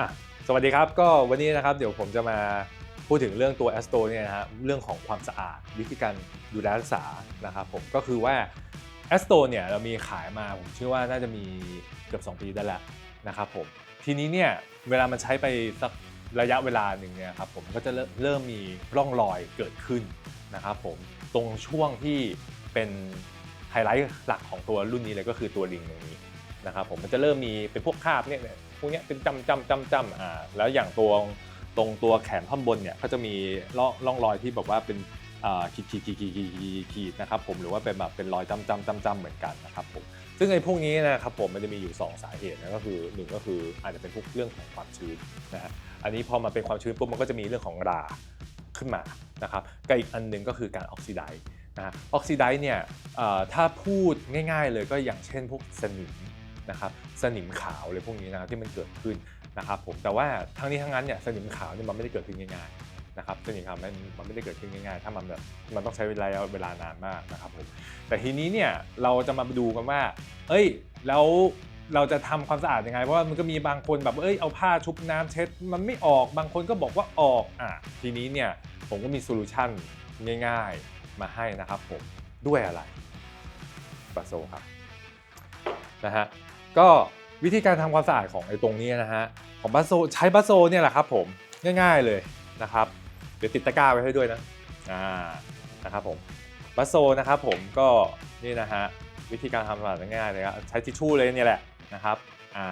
อะสวัสดีครับก็วันนี้นะครับเดี๋ยวผมจะมาพูดถึงเรื่องตัว a s t o เนี่ยนะฮะเรื่องของความสะอาดวิธีการดูแลรักษานะครับผมก็คือว่า a s t o เนี่ยเรามีขายมาผมเชื่อว่าน่าจะมีเกือบ 2 ปีได้แล้วนะครับผมทีนี้เนี่ยเวลามันใช้ไปสักระยะเวลาหนึ่งเนี่ยครับผมก็จะเริ่มเริ่มมีร่องรอยเกิดขึ้นนะครับผมตรงช่วงที่เป็นไฮไลท์หลักของตัวรุ่นนี้เลยก็คือตัวลิงตรงนี้ นะครับผมมันจะเริ่มมีเป็นพวกคราบเนี่ยพวกเนี้ยเป็นจำจำจำจำอ่าแล้วอย่างตัวตรงตัวแขนท่อนบนเนี่ยก็จะมีร่องร่องรอยที่แบบว่าเป็นอ่าขีดขีดขีดขีดขีดขีดขีดนะครับผมหรือว่าเป็นแบบเป็นรอยจำจำจำจำเหมือนกันนะครับผมซึ่งไอ้พวกนี้นะครับผมมันจะมีอยู่ 2 สาเหตุนะก็คือหนึ่งก็คืออาจจะเป็นพวกเรื่องของความชื้นนะฮะอันนี้พอมาเป็นความชื้นปุ๊บมันก็จะมีเรื่องของราขึ้นมานะครับกับอีกอันหนึงก็คือการออกซิไดซ์นะฮะออกซิไดซ์เนี่ยถ้าพูดง่าย ๆ เลยก็อย่างเช่นพวกสนิม นะครับสนิมขาวเลยพวกนี้นะครับที่มันเกิดขึ้นนะครับผมแต่ว่าทั้งนี้ทั้งนั้นเนี่ยสนิมขาวเนี่ยมันไม่ได้เกิดขึ้นง่ายๆนะครับสนิมขาวมันมันไม่ได้เกิดขึ้นง่ายๆถ้ามันแบบมันต้องใช้เวลาเวลานานมากนะครับผมแต่ทีนี้เนี่ยเราจะมาดูกันว่า เอ้ยแล้วเราจะทำความสะอาดยังไง เพราะว่ามันก็มีบางคนแบบเอ้ยเอาผ้าชุบน้ำเช็ด มันไม่ออกบางคนก็บอกว่าออกอะทีนี้เนี่ยผมก็มีโซลูชันง่ายๆมาให้นะครับผมด้วยอะไรปาโซครับนะฮะ ก็วิธีการทำความสะอาดของไอ้ตรงนี้นะฮะของบัสโซใช้บัสโซเนี่ยแหละครับผมง่ายๆเลยนะครับเดี๋ยวติดตะกร้าไว้ให้ด้วยนะอ่านะครับผมบัสโซนะครับผมก็นี่นะฮะวิธีการทำความสะอาดง่ายๆเลยครับใช้ทิชชู่เลยเนี่ยแหละนะครับอ่า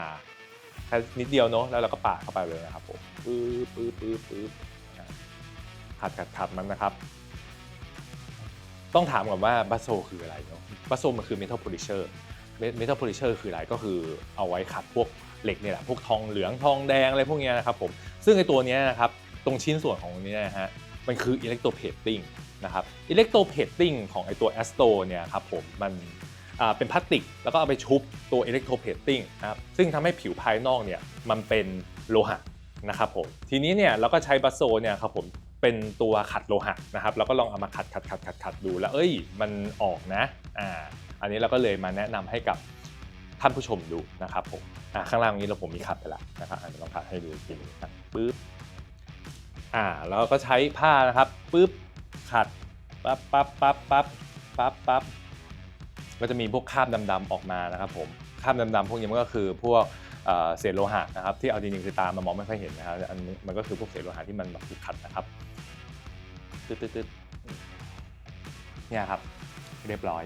แค่นิดเดียวเนาะแล้วเราก็ปาดเข้าไปเลยนะครับผมปื๊บปื๊บปื๊บปื๊บขัดขัดขัดมันนะครับ ต้องถามก่อนว่าบัสโซคืออะไรเนาะบัสโซมันคือเมทัลโพลิเชอร์ เมทัลโพลิเชอร์คืออะไรก็คือเอาไว้ขัดพวกเหล็กเนี่ยแหละพวกทองเหลืองทองแดงอะไรพวกนี้นะครับผมซึ่งไอตัวนี้นะครับตรงชิ้นส่วนของนี้นะฮะมันคืออิเล็กโทรเพตติ้งนะครับอิเล็กโทรเพตติ้งของไอตัวแอสโตเนี่ยครับผมมันเป็นพลาสติก แล้วก็เอาไปชุบตัวอิเล็กโทรเพตติ้งนะครับซึ่งทำให้ผิวภายนอกเนี่ยมันเป็นโลหะนะครับผมทีนี้เนี่ยเราก็ใช้บัสโซเนี่ยครับผม เป็นตัวขัดโลหะนะครับแล้วก็ลองเอามาขัดขัดขัดขัดขัดดูแล้วเอ้ยมันออกนะอ่าอันนี้เราก็เลยมาแนะนำให้กับท่านผู้ชมดูนะครับผมอ่าข้างล่างนี้เราผมมีขัดไปแล้วนะครับอันนี้ลองขัดให้ดูอีกทีหนึงปึ๊บอ่าแล้วก็ใช้ผ้านะครับปึ๊บขัดปั๊บปั๊บปั๊บปั๊บปั๊บปั๊บก็จะมีพวกคราบดำๆออกมานะครับผมคราบดำๆพวกนี้มันก็คือพวก เศษโลหะนะครับที่เอาจริงๆคือตามมามองไม่ค่อยเห็นนะครับอันนี้มันก็คือพวกเศษโลหะที่มันแบบถูกขัดนะครับตึ๊ดตึ๊ดเนี่ยครับเรียบร้อย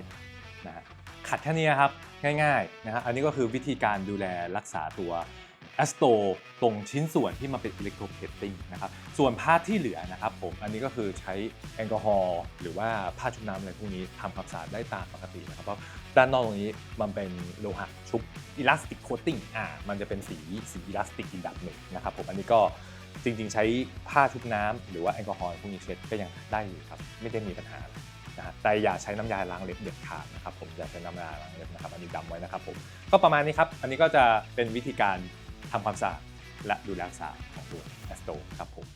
นะฮะขัดแค่นี้ครับง่ายๆนะฮะอันนี้ก็คือวิธีการดูแลรักษาตัวแอสโตตรงชิ้นส่วนที่มาเป็นอิเล็กโทรเพตติ้งนะครับส่วนพาทที่เหลือนะครับผมอันนี้ก็คือใช้แอลกอฮอล์หรือว่าผ้าชุบน้ำอะไรพวกนี้ทำความสะอาดได้ตามปกตินะครับเพราะ ด้านนอกตรงนี้มันเป็นโลหะชุบอิลาสติกโคตติ้งอ่ามันจะเป็นสีสีอิลาสติกอีกแบบหนึ่งนะครับผมอันนี้ก็จริงๆ ใช้ผ้าชุบน้ำหรือว่าแอลกอฮอล์พวกนี้เช็ดก็ยังได้อยู่ครับไม่ได้มีปัญหานะฮะแต่อย่าใช้น้ำยาล้างเล็บเด็ดขาดนะครับผมอย่าใช้น้ำยาล้างเล็บนะครับอันนี้จำไว้นะครับผมก็ประมาณนี้ครับอันนี้ก็จะเป็นวิธีการทำความสะอาดและดูแลรักษาของตัวแอสโตครับผม